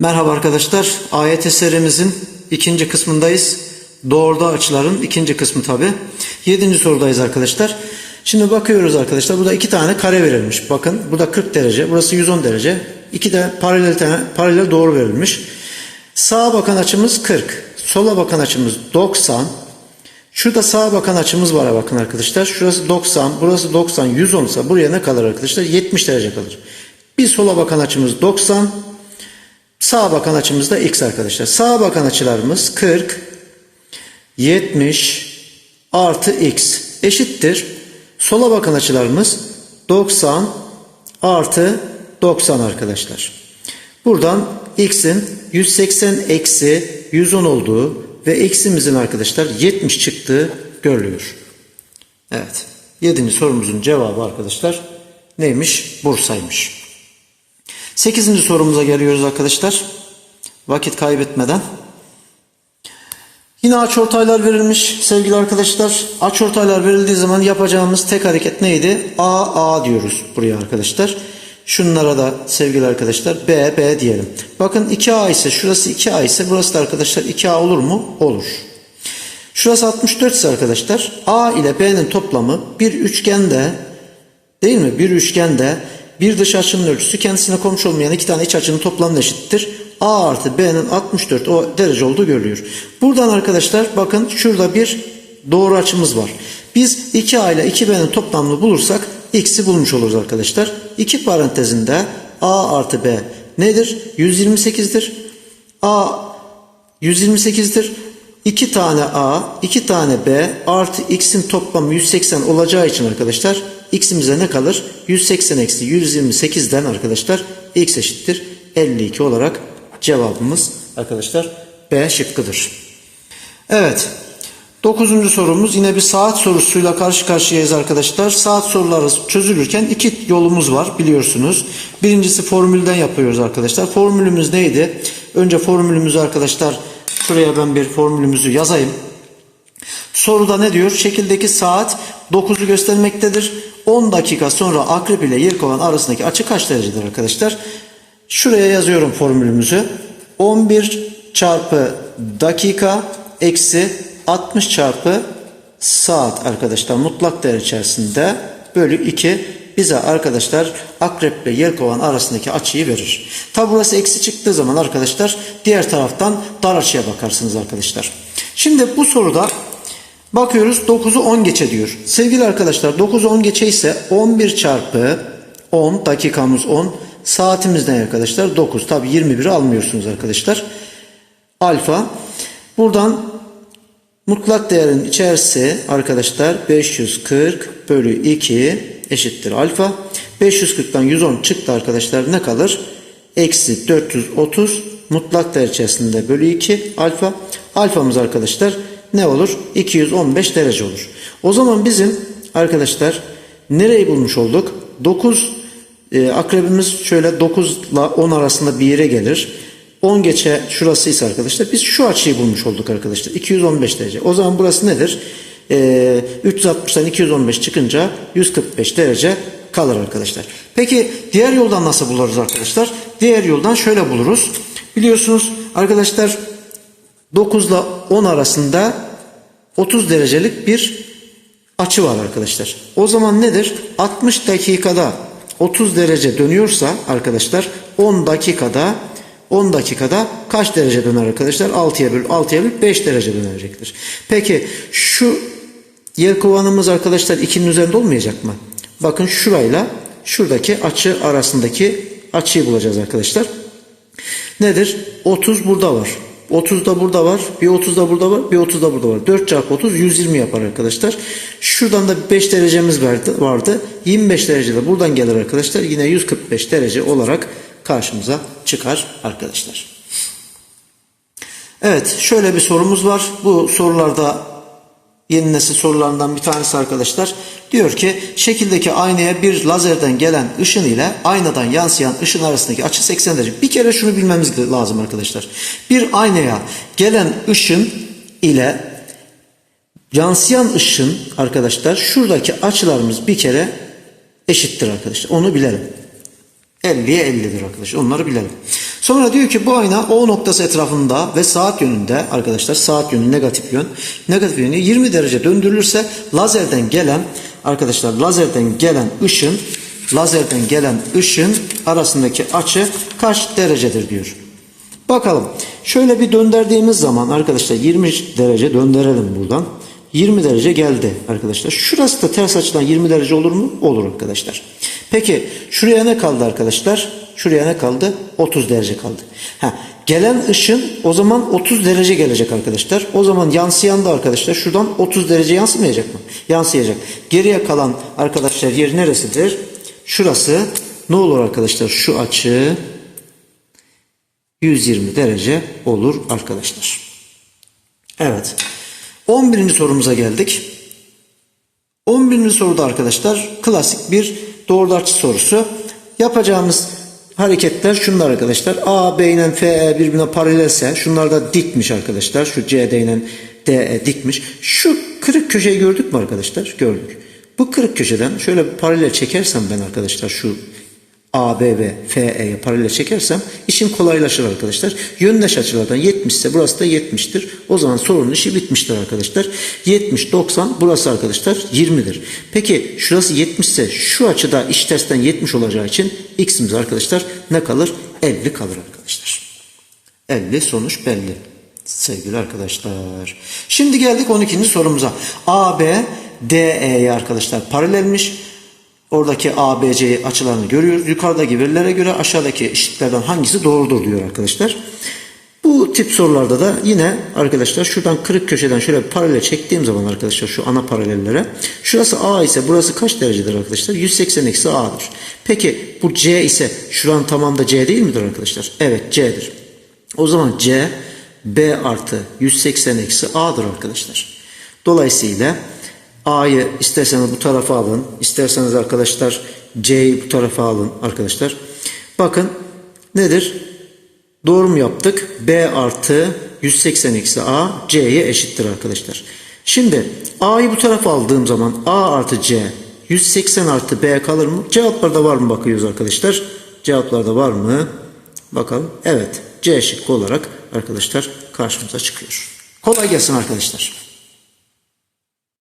Merhaba arkadaşlar. Ayet eserimizin ikinci kısmındayız. Doğruda açıların ikinci kısmı tabi. Yedinci sorudayız arkadaşlar. Şimdi bakıyoruz arkadaşlar. Burada iki tane kare verilmiş. Bakın burada 40 derece. Burası 110 derece. İki de paralel, tane, paralel doğru verilmiş. Sağa bakan açımız 40. Sola bakan açımız 90. Şurada sağa bakan açımız var bakın arkadaşlar. Şurası 90, burası 90, 110 ise buraya ne kalır arkadaşlar? 70 derece kalır. Bir sola bakan açımız 90, Sağa bakan açımız da x arkadaşlar. Sağa bakan açılarımız 40, 70 artı x eşittir. Sola bakan açılarımız 90 artı 90 arkadaşlar. Buradan x'in 180 eksi 110 olduğu ve x'imizin arkadaşlar 70 çıktığı görülüyor. Evet. 7. sorumuzun cevabı arkadaşlar neymiş? Bursa'ymış. 8. sorumuza geliyoruz arkadaşlar. Vakit kaybetmeden. Yine açıortaylar verilmiş sevgili arkadaşlar. Açıortaylar verildiği zaman yapacağımız tek hareket neydi? A, A diyoruz buraya arkadaşlar. Şunlara da sevgili arkadaşlar B, B diyelim. Bakın 2A ise şurası 2A ise burası da arkadaşlar 2A olur mu? Olur. Şurası 64 ise arkadaşlar A ile B'nin toplamı bir üçgende değil mi? Bir üçgende bir dış açının ölçüsü kendisine komşu olmayan iki tane iç açının toplamına eşittir. A artı B'nin 64 o derece olduğu görülüyor. Buradan arkadaşlar bakın şurada bir doğru açımız var. Biz 2A ile 2B'nin toplamını bulursak X'i bulmuş oluruz arkadaşlar. İki parantezinde A artı B nedir? 128'dir. A 128'dir. 2 tane A, 2 tane B artı X'in toplamı 180 olacağı için arkadaşlar X'imize ne kalır? 180 eksi 128'den arkadaşlar X eşittir 52 olarak cevabımız arkadaşlar B şıkkıdır. Evet. Dokuzuncu sorumuz yine bir saat sorusuyla karşı karşıyayız arkadaşlar. Saat soruları çözülürken iki yolumuz var biliyorsunuz. Birincisi formülden yapıyoruz arkadaşlar. Formülümüz neydi? Önce formülümüzü arkadaşlar şuraya ben bir formülümüzü yazayım. Soruda ne diyor? Şekildeki saat 9'u göstermektedir. 10 dakika sonra akrep ile yelkovan arasındaki açı kaç derecedir arkadaşlar? Şuraya yazıyorum formülümüzü. 11 çarpı dakika eksi 60 çarpı saat arkadaşlar mutlak değer içerisinde bölü 2 bize arkadaşlar akrep ile yelkovan arasındaki açıyı verir. Tabi burası eksi çıktığı zaman arkadaşlar diğer taraftan dar açıya bakarsınız arkadaşlar. Şimdi bu soruda bakıyoruz 9'u 10 geçe diyor. Sevgili arkadaşlar 9'u 10 geçe ise 11 çarpı 10 dakikamız 10 saatimiz ne arkadaşlar 9 tabi 21'i almıyorsunuz arkadaşlar. Alfa buradan mutlak değerin içerisi arkadaşlar 540 bölü 2 eşittir alfa. 540'tan 110 çıktı arkadaşlar ne kalır? Eksi 430 mutlak değer içerisinde bölü 2 alfa. Alfamız arkadaşlar ne olur? 215 derece olur. O zaman bizim arkadaşlar nereyi bulmuş olduk? 9 e, akrebimiz şöyle 9 ile 10 arasında bir yere gelir. 10 geçe şurası ise arkadaşlar biz şu açıyı bulmuş olduk arkadaşlar. 215 derece. O zaman burası nedir? Ee, 360'tan 215 çıkınca 145 derece kalır arkadaşlar. Peki diğer yoldan nasıl buluruz arkadaşlar? Diğer yoldan şöyle buluruz. Biliyorsunuz arkadaşlar 9 ile 10 arasında 30 derecelik bir açı var arkadaşlar. O zaman nedir? 60 dakikada 30 derece dönüyorsa arkadaşlar 10 dakikada 10 dakikada kaç derece döner arkadaşlar? 6'ya böl 6'ya böl 5 derece dönecektir. Peki şu yer kovanımız arkadaşlar 2'nin üzerinde olmayacak mı? Bakın şurayla şuradaki açı arasındaki açıyı bulacağız arkadaşlar. Nedir? 30 burada var. 30 da burada var. Bir 30 da burada var. Bir 30 da burada var. 4 çarpı 30 120 yapar arkadaşlar. Şuradan da 5 derecemiz vardı. 25 derece de buradan gelir arkadaşlar. Yine 145 derece olarak karşımıza çıkar arkadaşlar. Evet şöyle bir sorumuz var. Bu sorularda yeni nesil sorularından bir tanesi arkadaşlar. Diyor ki şekildeki aynaya bir lazerden gelen ışın ile aynadan yansıyan ışın arasındaki açı 80 derece. Bir kere şunu bilmemiz lazım arkadaşlar. Bir aynaya gelen ışın ile yansıyan ışın arkadaşlar şuradaki açılarımız bir kere eşittir arkadaşlar. Onu bilelim. 50'ye 50'dir arkadaşlar. Onları bilelim. Sonra diyor ki bu ayna O noktası etrafında ve saat yönünde arkadaşlar saat yönü negatif yön. Negatif yönü 20 derece döndürülürse lazerden gelen arkadaşlar lazerden gelen ışın lazerden gelen ışın arasındaki açı kaç derecedir diyor. Bakalım. Şöyle bir döndürdüğümüz zaman arkadaşlar 20 derece döndürelim buradan. 20 derece geldi arkadaşlar. Şurası da ters açıdan 20 derece olur mu? Olur arkadaşlar. Peki şuraya ne kaldı arkadaşlar? Şuraya ne kaldı? 30 derece kaldı. Ha, gelen ışın o zaman 30 derece gelecek arkadaşlar. O zaman yansıyan da arkadaşlar şuradan 30 derece yansımayacak mı? Yansıyacak. Geriye kalan arkadaşlar yer neresidir? Şurası ne olur arkadaşlar? Şu açı 120 derece olur arkadaşlar. Evet. 11. sorumuza geldik. 11. soruda arkadaşlar klasik bir doğrudan açı sorusu. Yapacağımız hareketler şunlar arkadaşlar. A, B ile F E birbirine paralelse şunlar da dikmiş arkadaşlar. Şu C, D ile D, E dikmiş. Şu kırık köşeyi gördük mü arkadaşlar? Gördük. Bu kırık köşeden şöyle bir paralel çekersem ben arkadaşlar şu A, B ve FE'ye paralel çekersem işim kolaylaşır arkadaşlar. Yöndeş açılardan 70 ise burası da 70'tir. O zaman sorunun işi bitmiştir arkadaşlar. 70, 90 burası arkadaşlar 20'dir. Peki şurası 70 ise şu açıda iç tersten 70 olacağı için x'imiz arkadaşlar ne kalır? 50 kalır arkadaşlar. 50 sonuç belli. Sevgili arkadaşlar. Şimdi geldik 12. sorumuza. AB DE'ye arkadaşlar paralelmiş. Oradaki ABC açılarını görüyoruz. Yukarıdaki verilere göre aşağıdaki eşitlerden hangisi doğrudur diyor arkadaşlar. Bu tip sorularda da yine arkadaşlar şuradan kırık köşeden şöyle bir paralel çektiğim zaman arkadaşlar şu ana paralellere şurası A ise burası kaç derecedir arkadaşlar? 180 eksi A'dır. Peki bu C ise şuranın tamamı C değil midir arkadaşlar? Evet C'dir. O zaman C B artı 180 eksi A'dır arkadaşlar. Dolayısıyla A'yı isterseniz bu tarafa alın. isterseniz arkadaşlar C'yi bu tarafa alın arkadaşlar. Bakın nedir? Doğru mu yaptık? B artı 180 eksi A C'ye eşittir arkadaşlar. Şimdi A'yı bu tarafa aldığım zaman A artı C 180 artı B kalır mı? Cevaplarda var mı bakıyoruz arkadaşlar? Cevaplarda var mı? Bakalım. Evet. C şıkkı olarak arkadaşlar karşımıza çıkıyor. Kolay gelsin arkadaşlar.